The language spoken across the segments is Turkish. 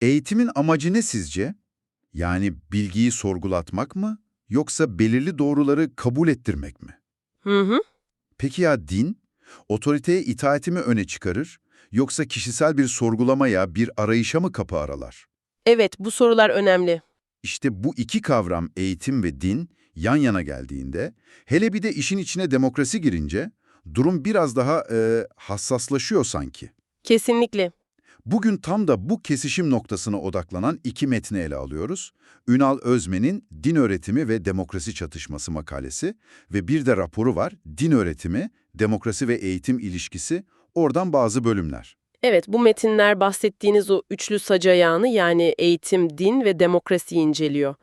Eğitimin amacı ne sizce? Yani bilgiyi sorgulatmak mı yoksa belirli doğruları kabul ettirmek mi? Hı hı. Peki ya din? Otoriteye itaati mi öne çıkarır yoksa kişisel bir sorgulamaya, bir arayışa mı kapı aralar? Evet, bu sorular önemli. İşte bu iki kavram eğitim ve din yan yana geldiğinde, hele bir de işin içine demokrasi girince durum biraz daha e, hassaslaşıyor sanki. Kesinlikle. Bugün tam da bu kesişim noktasına odaklanan iki metni ele alıyoruz. Ünal Özmen'in Din Öğretimi ve Demokrasi Çatışması makalesi ve bir de raporu var. Din Öğretimi, Demokrasi ve Eğitim İlişkisi, oradan bazı bölümler. Evet, bu metinler bahsettiğiniz o üçlü sac ayağını yani eğitim, din ve demokrasiyi inceliyor.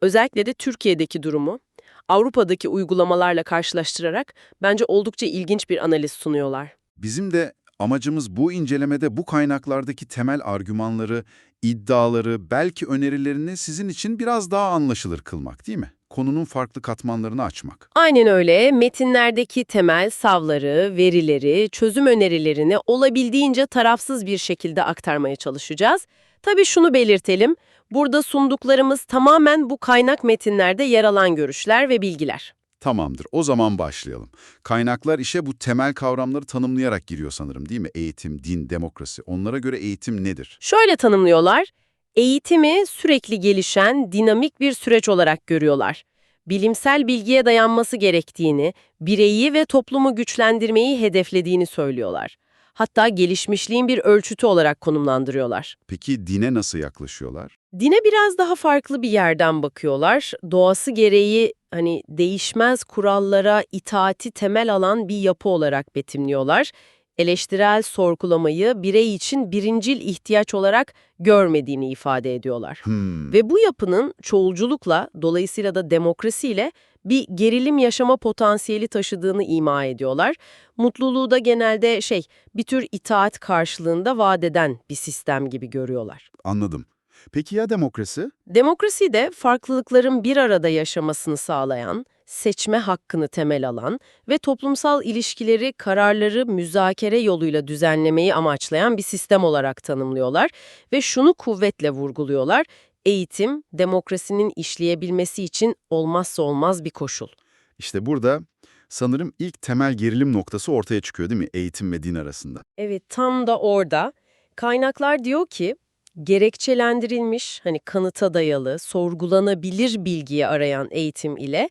Özellikle de Türkiye'deki durumu, Avrupa'daki uygulamalarla karşılaştırarak bence oldukça ilginç bir analiz sunuyorlar. Bizim de amacımız bu incelemede bu kaynaklardaki temel argümanları, iddiaları, belki önerilerini sizin için biraz daha anlaşılır kılmak değil mi? Konunun farklı katmanlarını açmak. Aynen öyle, metinlerdeki temel savları, verileri, çözüm önerilerini olabildiğince tarafsız bir şekilde aktarmaya çalışacağız. Tabii şunu belirtelim, burada sunduklarımız tamamen bu kaynak metinlerde yer alan görüşler ve bilgiler. Tamamdır, o zaman başlayalım. Kaynaklar işe bu temel kavramları tanımlayarak giriyor sanırım değil mi? Eğitim, din, demokrasi. Onlara göre eğitim nedir? Şöyle tanımlıyorlar, eğitimi sürekli gelişen, dinamik bir süreç olarak görüyorlar. Bilimsel bilgiye dayanması gerektiğini, bireyi ve toplumu güçlendirmeyi hedeflediğini söylüyorlar. Hatta gelişmişliğin bir ölçütü olarak konumlandırıyorlar. Peki dine nasıl yaklaşıyorlar? Dine biraz daha farklı bir yerden bakıyorlar. Doğası gereği hani değişmez kurallara itaati temel alan bir yapı olarak betimliyorlar. Eleştirel sorgulamayı birey için birincil ihtiyaç olarak görmediğini ifade ediyorlar. Hmm. Ve bu yapının çoğulculukla, dolayısıyla da demokrasiyle bir gerilim yaşama potansiyeli taşıdığını ima ediyorlar. Mutluluğu da genelde şey, bir tür itaat karşılığında vaat eden bir sistem gibi görüyorlar. Anladım. Peki ya demokrasi? Demokrasi de farklılıkların bir arada yaşamasını sağlayan, seçme hakkını temel alan ve toplumsal ilişkileri, kararları müzakere yoluyla düzenlemeyi amaçlayan bir sistem olarak tanımlıyorlar ve şunu kuvvetle vurguluyorlar, eğitim, demokrasinin işleyebilmesi için olmazsa olmaz bir koşul. İşte burada sanırım ilk temel gerilim noktası ortaya çıkıyor değil mi? Eğitim ve din arasında. Evet, tam da orada kaynaklar diyor ki, gerekçelendirilmiş, hani kanıta dayalı, sorgulanabilir bilgiyi arayan eğitim ile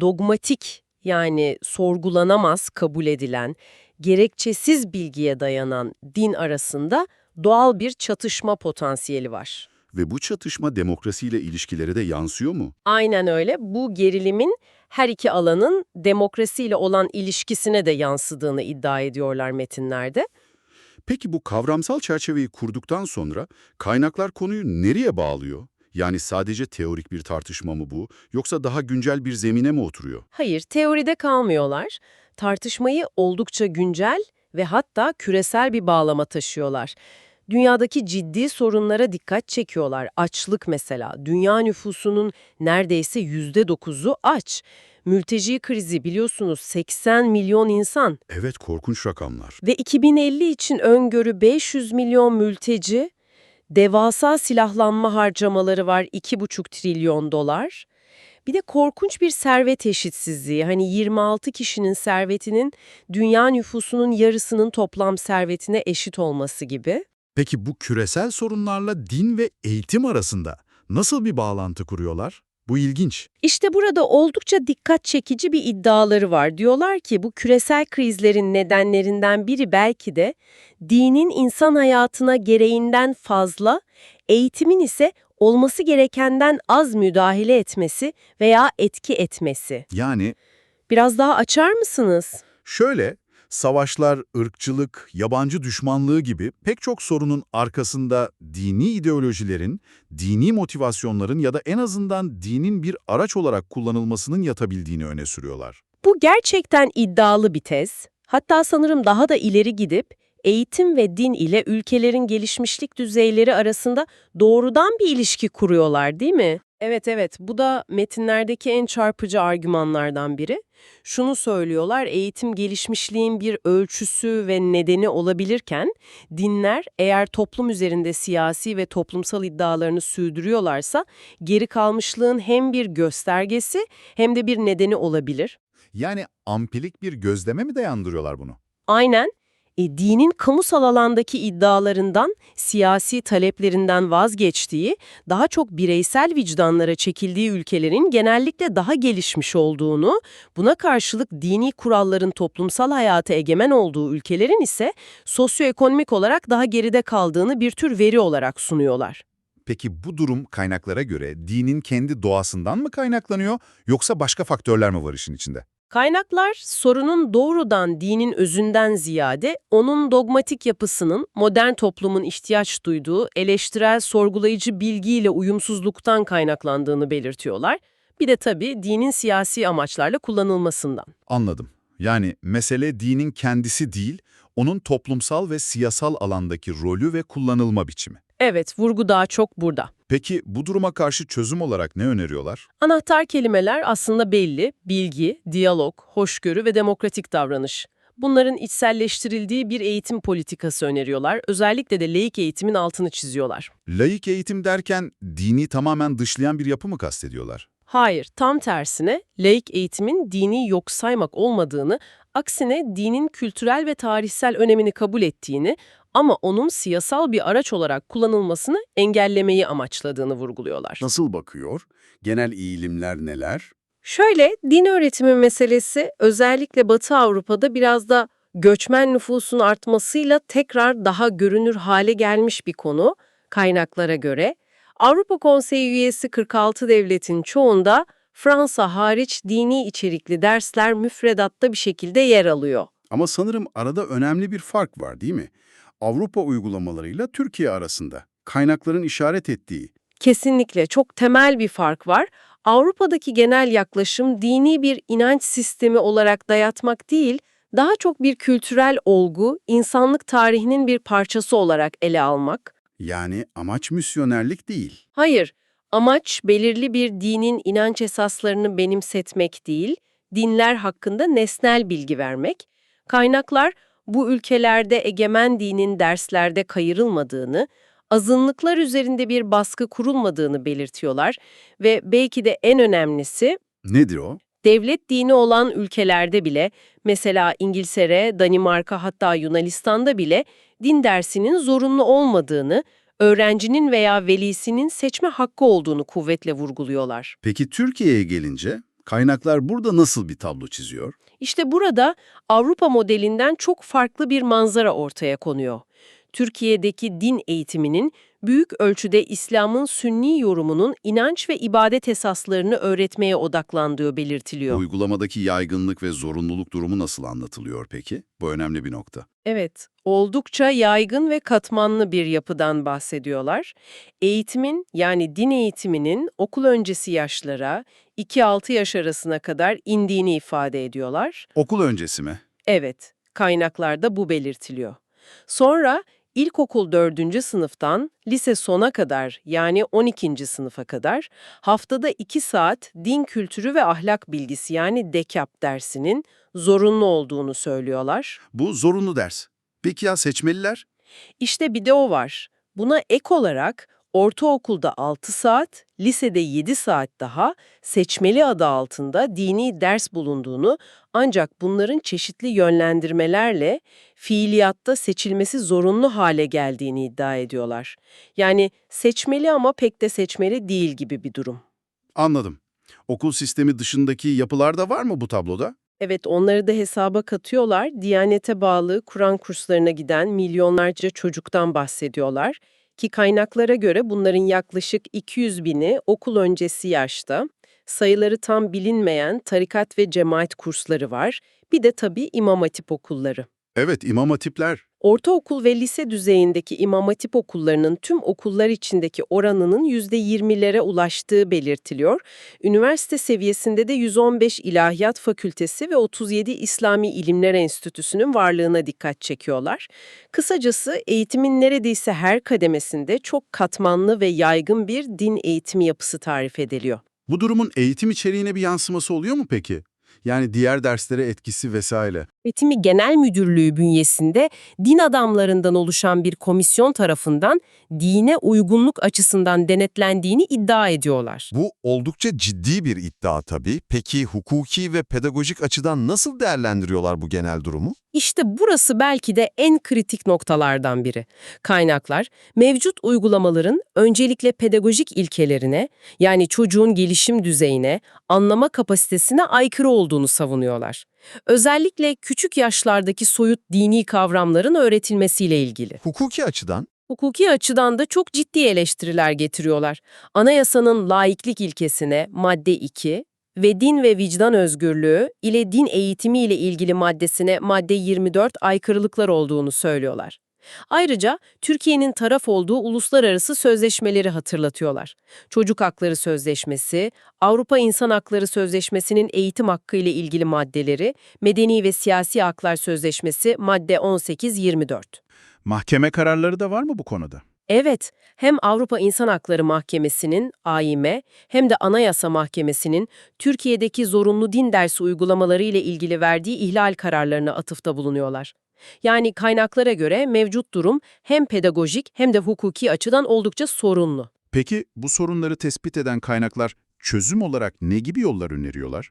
dogmatik yani sorgulanamaz kabul edilen, gerekçesiz bilgiye dayanan din arasında doğal bir çatışma potansiyeli var. Ve bu çatışma demokrasiyle ilişkilere de yansıyor mu? Aynen öyle. Bu gerilimin her iki alanın demokrasiyle olan ilişkisine de yansıdığını iddia ediyorlar metinlerde. Peki bu kavramsal çerçeveyi kurduktan sonra kaynaklar konuyu nereye bağlıyor? Yani sadece teorik bir tartışma mı bu, yoksa daha güncel bir zemine mi oturuyor? Hayır, teoride kalmıyorlar. Tartışmayı oldukça güncel ve hatta küresel bir bağlama taşıyorlar. Dünyadaki ciddi sorunlara dikkat çekiyorlar. Açlık mesela. Dünya nüfusunun neredeyse %9'u aç. Mülteci krizi biliyorsunuz 80 milyon insan Evet, korkunç rakamlar. ve 2050 için öngörü 500 milyon mülteci, devasa silahlanma harcamaları var 2,5 trilyon dolar. Bir de korkunç bir servet eşitsizliği. Hani 26 kişinin servetinin dünya nüfusunun yarısının toplam servetine eşit olması gibi. Peki bu küresel sorunlarla din ve eğitim arasında nasıl bir bağlantı kuruyorlar? Bu ilginç. İşte burada oldukça dikkat çekici bir iddiaları var. Diyorlar ki bu küresel krizlerin nedenlerinden biri belki de dinin insan hayatına gereğinden fazla, eğitimin ise olması gerekenden az müdahale etmesi veya etki etmesi. Yani Biraz daha açar mısınız? Şöyle, savaşlar, ırkçılık, yabancı düşmanlığı gibi pek çok sorunun arkasında dini ideolojilerin, dini motivasyonların ya da en azından dinin bir araç olarak kullanılmasının yatabildiğini öne sürüyorlar. Bu gerçekten iddialı bir tez. Hatta sanırım daha da ileri gidip eğitim ve din ile ülkelerin gelişmişlik düzeyleri arasında doğrudan bir ilişki kuruyorlar değil mi? Evet evet bu da metinlerdeki en çarpıcı argümanlardan biri. Şunu söylüyorlar eğitim gelişmişliğin bir ölçüsü ve nedeni olabilirken dinler eğer toplum üzerinde siyasi ve toplumsal iddialarını sürdürüyorlarsa geri kalmışlığın hem bir göstergesi hem de bir nedeni olabilir. Yani ampilik bir gözleme mi dayandırıyorlar bunu? Aynen e, dinin kamusal alandaki iddialarından, siyasi taleplerinden vazgeçtiği, daha çok bireysel vicdanlara çekildiği ülkelerin genellikle daha gelişmiş olduğunu, buna karşılık dini kuralların toplumsal hayata egemen olduğu ülkelerin ise sosyoekonomik olarak daha geride kaldığını bir tür veri olarak sunuyorlar. Peki bu durum kaynaklara göre dinin kendi doğasından mı kaynaklanıyor yoksa başka faktörler mi var işin içinde? Kaynaklar sorunun doğrudan dinin özünden ziyade onun dogmatik yapısının modern toplumun ihtiyaç duyduğu eleştirel sorgulayıcı bilgiyle uyumsuzluktan kaynaklandığını belirtiyorlar. Bir de tabii dinin siyasi amaçlarla kullanılmasından. Anladım. Yani mesele dinin kendisi değil, onun toplumsal ve siyasal alandaki rolü ve kullanılma biçimi. Evet, vurgu daha çok burada. Peki bu duruma karşı çözüm olarak ne öneriyorlar? Anahtar kelimeler aslında belli. Bilgi, diyalog, hoşgörü ve demokratik davranış. Bunların içselleştirildiği bir eğitim politikası öneriyorlar. Özellikle de laik eğitimin altını çiziyorlar. Laik eğitim derken dini tamamen dışlayan bir yapı mı kastediyorlar? Hayır, tam tersine laik eğitimin dini yok saymak olmadığını, aksine dinin kültürel ve tarihsel önemini kabul ettiğini ama onun siyasal bir araç olarak kullanılmasını engellemeyi amaçladığını vurguluyorlar. Nasıl bakıyor? Genel eğilimler neler? Şöyle, din öğretimi meselesi özellikle Batı Avrupa'da biraz da göçmen nüfusun artmasıyla tekrar daha görünür hale gelmiş bir konu kaynaklara göre. Avrupa Konseyi üyesi 46 devletin çoğunda Fransa hariç dini içerikli dersler müfredatta bir şekilde yer alıyor. Ama sanırım arada önemli bir fark var değil mi? Avrupa uygulamalarıyla Türkiye arasında. Kaynakların işaret ettiği. Kesinlikle çok temel bir fark var. Avrupa'daki genel yaklaşım dini bir inanç sistemi olarak dayatmak değil, daha çok bir kültürel olgu, insanlık tarihinin bir parçası olarak ele almak. Yani amaç misyonerlik değil. Hayır, amaç belirli bir dinin inanç esaslarını benimsetmek değil, dinler hakkında nesnel bilgi vermek. Kaynaklar bu ülkelerde egemen dinin derslerde kayırılmadığını, azınlıklar üzerinde bir baskı kurulmadığını belirtiyorlar ve belki de en önemlisi Nedir o? devlet dini olan ülkelerde bile, mesela İngiltere, Danimarka hatta Yunanistan'da bile din dersinin zorunlu olmadığını, öğrencinin veya velisinin seçme hakkı olduğunu kuvvetle vurguluyorlar. Peki Türkiye'ye gelince kaynaklar burada nasıl bir tablo çiziyor? İşte burada Avrupa modelinden çok farklı bir manzara ortaya konuyor. Türkiye'deki din eğitiminin büyük ölçüde İslam'ın sünni yorumunun inanç ve ibadet esaslarını öğretmeye odaklandığı belirtiliyor. Uygulamadaki yaygınlık ve zorunluluk durumu nasıl anlatılıyor peki? Bu önemli bir nokta. Evet, oldukça yaygın ve katmanlı bir yapıdan bahsediyorlar. Eğitimin yani din eğitiminin okul öncesi yaşlara 2-6 yaş arasına kadar indiğini ifade ediyorlar. Okul öncesi mi? Evet, kaynaklarda bu belirtiliyor. Sonra ilkokul 4. sınıftan lise sona kadar yani 12. sınıfa kadar haftada 2 saat din kültürü ve ahlak bilgisi yani DEKAP dersinin zorunlu olduğunu söylüyorlar. Bu zorunlu ders. Peki ya seçmeliler? İşte bir de o var. Buna ek olarak ortaokulda 6 saat, lisede 7 saat daha seçmeli adı altında dini ders bulunduğunu ancak bunların çeşitli yönlendirmelerle fiiliyatta seçilmesi zorunlu hale geldiğini iddia ediyorlar. Yani seçmeli ama pek de seçmeli değil gibi bir durum. Anladım. Okul sistemi dışındaki yapılar da var mı bu tabloda? Evet, onları da hesaba katıyorlar. Diyanete bağlı Kur'an kurslarına giden milyonlarca çocuktan bahsediyorlar. Ki kaynaklara göre bunların yaklaşık 200 bini okul öncesi yaşta. Sayıları tam bilinmeyen tarikat ve cemaat kursları var. Bir de tabii imam hatip okulları. Evet, imam hatipler. Ortaokul ve lise düzeyindeki imam hatip okullarının tüm okullar içindeki oranının %20'lere ulaştığı belirtiliyor. Üniversite seviyesinde de 115 İlahiyat Fakültesi ve 37 İslami İlimler Enstitüsü'nün varlığına dikkat çekiyorlar. Kısacası eğitimin neredeyse her kademesinde çok katmanlı ve yaygın bir din eğitimi yapısı tarif ediliyor. Bu durumun eğitim içeriğine bir yansıması oluyor mu peki? Yani diğer derslere etkisi vesaire. Eğitimi Genel Müdürlüğü bünyesinde din adamlarından oluşan bir komisyon tarafından dine uygunluk açısından denetlendiğini iddia ediyorlar. Bu oldukça ciddi bir iddia tabii. Peki hukuki ve pedagojik açıdan nasıl değerlendiriyorlar bu genel durumu? İşte burası belki de en kritik noktalardan biri. Kaynaklar, mevcut uygulamaların öncelikle pedagojik ilkelerine, yani çocuğun gelişim düzeyine, anlama kapasitesine aykırı olduğunu savunuyorlar. Özellikle küçük yaşlardaki soyut dini kavramların öğretilmesiyle ilgili. Hukuki açıdan Hukuki açıdan da çok ciddi eleştiriler getiriyorlar. Anayasanın laiklik ilkesine madde 2 ve din ve vicdan özgürlüğü ile din eğitimi ile ilgili maddesine madde 24 aykırılıklar olduğunu söylüyorlar. Ayrıca Türkiye'nin taraf olduğu uluslararası sözleşmeleri hatırlatıyorlar. Çocuk Hakları Sözleşmesi, Avrupa İnsan Hakları Sözleşmesi'nin eğitim hakkı ile ilgili maddeleri, Medeni ve Siyasi Haklar Sözleşmesi madde 18-24. Mahkeme kararları da var mı bu konuda? Evet, hem Avrupa İnsan Hakları Mahkemesi'nin AİM hem de Anayasa Mahkemesi'nin Türkiye'deki zorunlu din dersi uygulamaları ile ilgili verdiği ihlal kararlarına atıfta bulunuyorlar. Yani kaynaklara göre mevcut durum hem pedagojik hem de hukuki açıdan oldukça sorunlu. Peki bu sorunları tespit eden kaynaklar çözüm olarak ne gibi yollar öneriyorlar?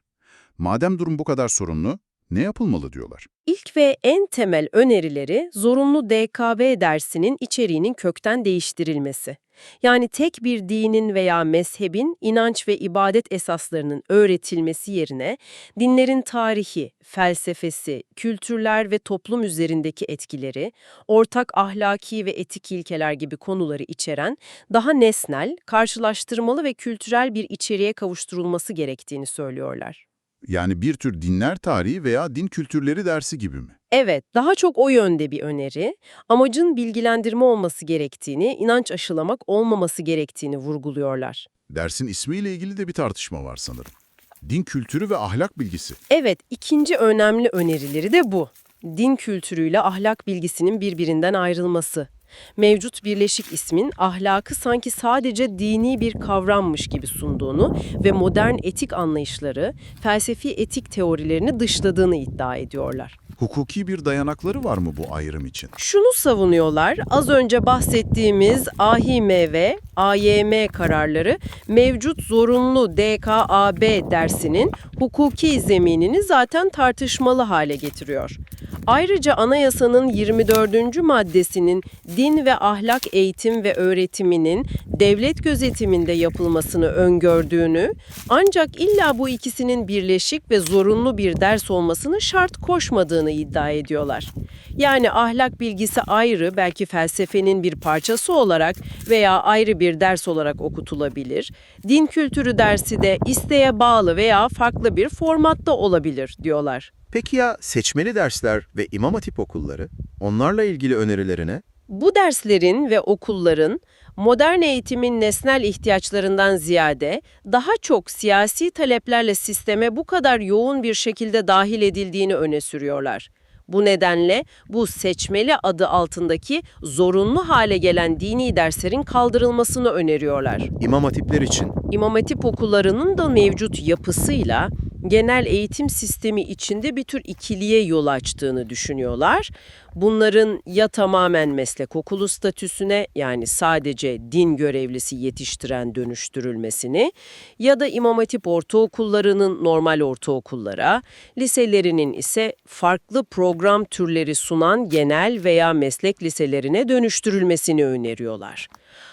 Madem durum bu kadar sorunlu, ne yapılmalı diyorlar? İlk ve en temel önerileri zorunlu DKB dersinin içeriğinin kökten değiştirilmesi. Yani tek bir dinin veya mezhebin inanç ve ibadet esaslarının öğretilmesi yerine dinlerin tarihi, felsefesi, kültürler ve toplum üzerindeki etkileri, ortak ahlaki ve etik ilkeler gibi konuları içeren daha nesnel, karşılaştırmalı ve kültürel bir içeriğe kavuşturulması gerektiğini söylüyorlar. Yani bir tür dinler tarihi veya din kültürleri dersi gibi mi? Evet, daha çok o yönde bir öneri. Amacın bilgilendirme olması gerektiğini, inanç aşılamak olmaması gerektiğini vurguluyorlar. Dersin ismiyle ilgili de bir tartışma var sanırım. Din kültürü ve ahlak bilgisi. Evet, ikinci önemli önerileri de bu. Din kültürüyle ahlak bilgisinin birbirinden ayrılması. Mevcut birleşik ismin ahlakı sanki sadece dini bir kavrammış gibi sunduğunu ve modern etik anlayışları, felsefi etik teorilerini dışladığını iddia ediyorlar. Hukuki bir dayanakları var mı bu ayrım için? Şunu savunuyorlar, az önce bahsettiğimiz AHİM ve AYM kararları mevcut zorunlu DKAB dersinin hukuki zeminini zaten tartışmalı hale getiriyor. Ayrıca anayasanın 24. maddesinin din ve ahlak eğitim ve öğretiminin devlet gözetiminde yapılmasını öngördüğünü, ancak illa bu ikisinin birleşik ve zorunlu bir ders olmasını şart koşmadığını iddia ediyorlar. Yani ahlak bilgisi ayrı, belki felsefenin bir parçası olarak veya ayrı bir ders olarak okutulabilir. Din kültürü dersi de isteğe bağlı veya farklı bir formatta olabilir diyorlar. Peki ya seçmeli dersler ve imam hatip okulları? Onlarla ilgili önerilerine? Bu derslerin ve okulların modern eğitimin nesnel ihtiyaçlarından ziyade daha çok siyasi taleplerle sisteme bu kadar yoğun bir şekilde dahil edildiğini öne sürüyorlar. Bu nedenle bu seçmeli adı altındaki zorunlu hale gelen dini derslerin kaldırılmasını öneriyorlar. İmam hatipler için İmam Hatip okullarının da mevcut yapısıyla genel eğitim sistemi içinde bir tür ikiliye yol açtığını düşünüyorlar. Bunların ya tamamen meslek okulu statüsüne yani sadece din görevlisi yetiştiren dönüştürülmesini ya da İmam Hatip ortaokullarının normal ortaokullara, liselerinin ise farklı program türleri sunan genel veya meslek liselerine dönüştürülmesini öneriyorlar.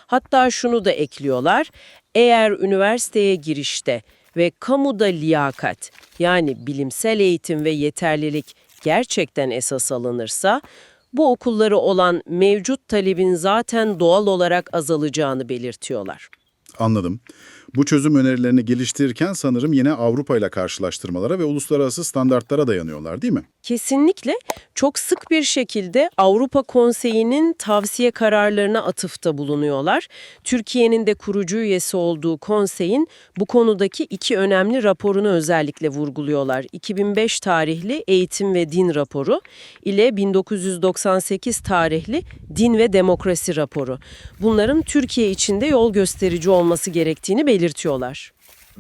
Hatta şunu da ekliyorlar, eğer üniversiteye girişte ve kamuda liyakat yani bilimsel eğitim ve yeterlilik gerçekten esas alınırsa, bu okulları olan mevcut talebin zaten doğal olarak azalacağını belirtiyorlar. Anladım. Bu çözüm önerilerini geliştirirken sanırım yine Avrupa ile karşılaştırmalara ve uluslararası standartlara dayanıyorlar değil mi? Kesinlikle çok sık bir şekilde Avrupa Konseyi'nin tavsiye kararlarına atıfta bulunuyorlar. Türkiye'nin de kurucu üyesi olduğu konseyin bu konudaki iki önemli raporunu özellikle vurguluyorlar. 2005 tarihli Eğitim ve Din raporu ile 1998 tarihli Din ve Demokrasi raporu. Bunların Türkiye içinde yol gösterici olması gerektiğini belirtiyorlar.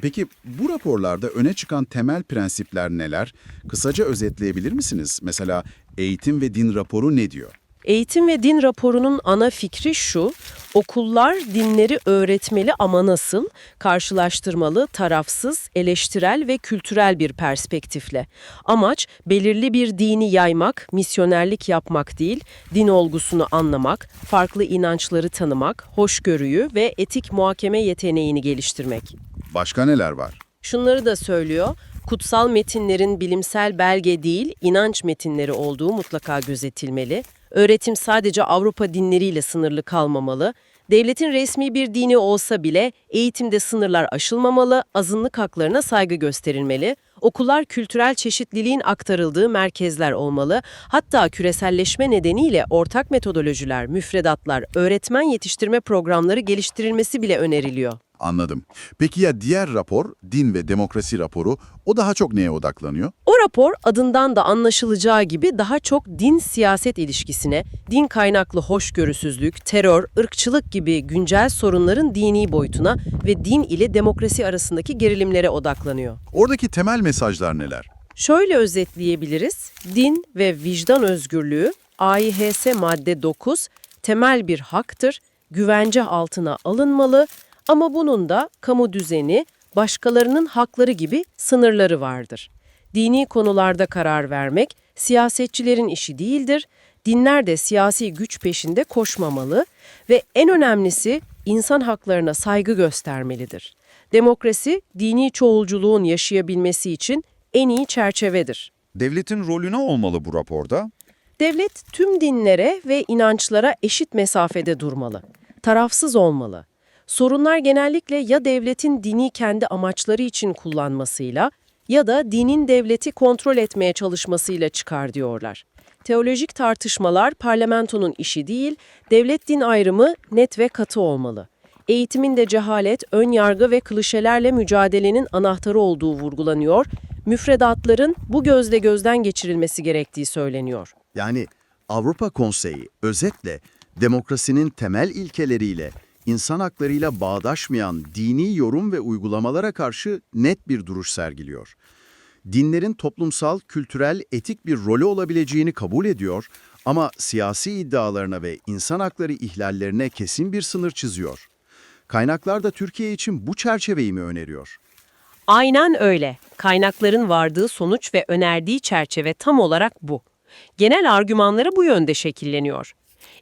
Peki bu raporlarda öne çıkan temel prensipler neler? Kısaca özetleyebilir misiniz? Mesela eğitim ve din raporu ne diyor? Eğitim ve din raporunun ana fikri şu, okullar dinleri öğretmeli ama nasıl? Karşılaştırmalı, tarafsız, eleştirel ve kültürel bir perspektifle. Amaç belirli bir dini yaymak, misyonerlik yapmak değil, din olgusunu anlamak, farklı inançları tanımak, hoşgörüyü ve etik muhakeme yeteneğini geliştirmek. Başka neler var? Şunları da söylüyor. Kutsal metinlerin bilimsel belge değil, inanç metinleri olduğu mutlaka gözetilmeli. Öğretim sadece Avrupa dinleriyle sınırlı kalmamalı. Devletin resmi bir dini olsa bile eğitimde sınırlar aşılmamalı, azınlık haklarına saygı gösterilmeli. Okullar kültürel çeşitliliğin aktarıldığı merkezler olmalı. Hatta küreselleşme nedeniyle ortak metodolojiler, müfredatlar, öğretmen yetiştirme programları geliştirilmesi bile öneriliyor. Anladım. Peki ya diğer rapor, din ve demokrasi raporu, o daha çok neye odaklanıyor? O rapor adından da anlaşılacağı gibi daha çok din-siyaset ilişkisine, din kaynaklı hoşgörüsüzlük, terör, ırkçılık gibi güncel sorunların dini boyutuna ve din ile demokrasi arasındaki gerilimlere odaklanıyor. Oradaki temel mesajlar neler? Şöyle özetleyebiliriz. Din ve vicdan özgürlüğü, AİHS madde 9, temel bir haktır, güvence altına alınmalı ama bunun da kamu düzeni, başkalarının hakları gibi sınırları vardır. Dini konularda karar vermek siyasetçilerin işi değildir, dinler de siyasi güç peşinde koşmamalı ve en önemlisi insan haklarına saygı göstermelidir. Demokrasi, dini çoğulculuğun yaşayabilmesi için en iyi çerçevedir. Devletin rolü ne olmalı bu raporda? Devlet tüm dinlere ve inançlara eşit mesafede durmalı. Tarafsız olmalı. Sorunlar genellikle ya devletin dini kendi amaçları için kullanmasıyla ya da dinin devleti kontrol etmeye çalışmasıyla çıkar diyorlar. Teolojik tartışmalar parlamentonun işi değil, devlet-din ayrımı net ve katı olmalı. Eğitiminde cehalet, ön yargı ve klişelerle mücadelenin anahtarı olduğu vurgulanıyor, müfredatların bu gözle gözden geçirilmesi gerektiği söyleniyor. Yani Avrupa Konseyi özetle demokrasinin temel ilkeleriyle, insan haklarıyla bağdaşmayan dini yorum ve uygulamalara karşı net bir duruş sergiliyor. Dinlerin toplumsal, kültürel, etik bir rolü olabileceğini kabul ediyor ama siyasi iddialarına ve insan hakları ihlallerine kesin bir sınır çiziyor. Kaynaklar da Türkiye için bu çerçeveyi mi öneriyor? Aynen öyle. Kaynakların vardığı sonuç ve önerdiği çerçeve tam olarak bu. Genel argümanları bu yönde şekilleniyor.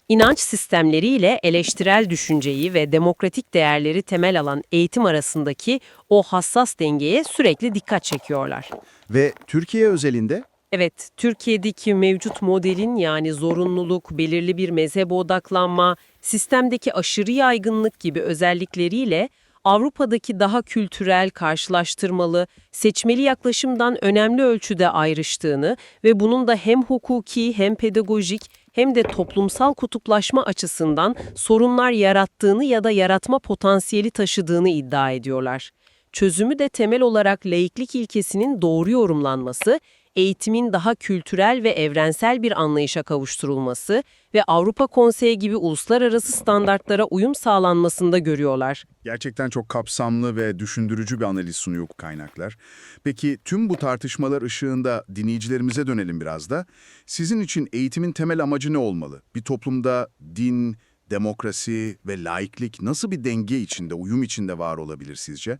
İnanç sistemleriyle eleştirel düşünceyi ve demokratik değerleri temel alan eğitim arasındaki o hassas dengeye sürekli dikkat çekiyorlar. Ve Türkiye özelinde Evet, Türkiye'deki mevcut modelin yani zorunluluk, belirli bir mezhebe odaklanma, sistemdeki aşırı yaygınlık gibi özellikleriyle Avrupa'daki daha kültürel, karşılaştırmalı, seçmeli yaklaşımdan önemli ölçüde ayrıştığını ve bunun da hem hukuki hem pedagojik hem de toplumsal kutuplaşma açısından sorunlar yarattığını ya da yaratma potansiyeli taşıdığını iddia ediyorlar. Çözümü de temel olarak laiklik ilkesinin doğru yorumlanması, eğitimin daha kültürel ve evrensel bir anlayışa kavuşturulması ve Avrupa Konseyi gibi uluslararası standartlara uyum sağlanmasında görüyorlar. Gerçekten çok kapsamlı ve düşündürücü bir analiz sunuyor kaynaklar. Peki tüm bu tartışmalar ışığında dinleyicilerimize dönelim biraz da. Sizin için eğitimin temel amacı ne olmalı? Bir toplumda din, demokrasi ve laiklik nasıl bir denge içinde, uyum içinde var olabilir sizce?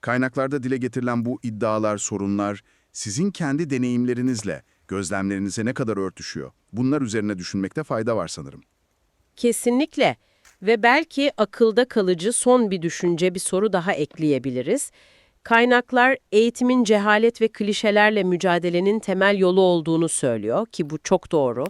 Kaynaklarda dile getirilen bu iddialar, sorunlar sizin kendi deneyimlerinizle, gözlemlerinize ne kadar örtüşüyor? Bunlar üzerine düşünmekte fayda var sanırım. Kesinlikle. Ve belki akılda kalıcı son bir düşünce, bir soru daha ekleyebiliriz. Kaynaklar eğitimin cehalet ve klişelerle mücadelenin temel yolu olduğunu söylüyor ki bu çok doğru.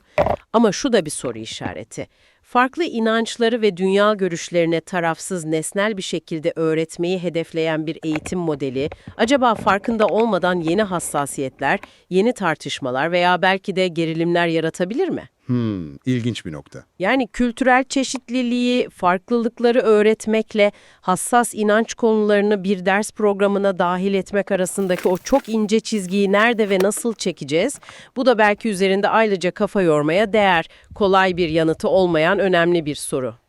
Ama şu da bir soru işareti. Farklı inançları ve dünya görüşlerine tarafsız nesnel bir şekilde öğretmeyi hedefleyen bir eğitim modeli, acaba farkında olmadan yeni hassasiyetler, yeni tartışmalar veya belki de gerilimler yaratabilir mi? Hmm, ilginç bir nokta. Yani kültürel çeşitliliği, farklılıkları öğretmekle hassas inanç konularını bir ders programına dahil etmek arasındaki o çok ince çizgiyi nerede ve nasıl çekeceğiz? Bu da belki üzerinde ayrıca kafa yormaya değer, kolay bir yanıtı olmayan önemli bir soru.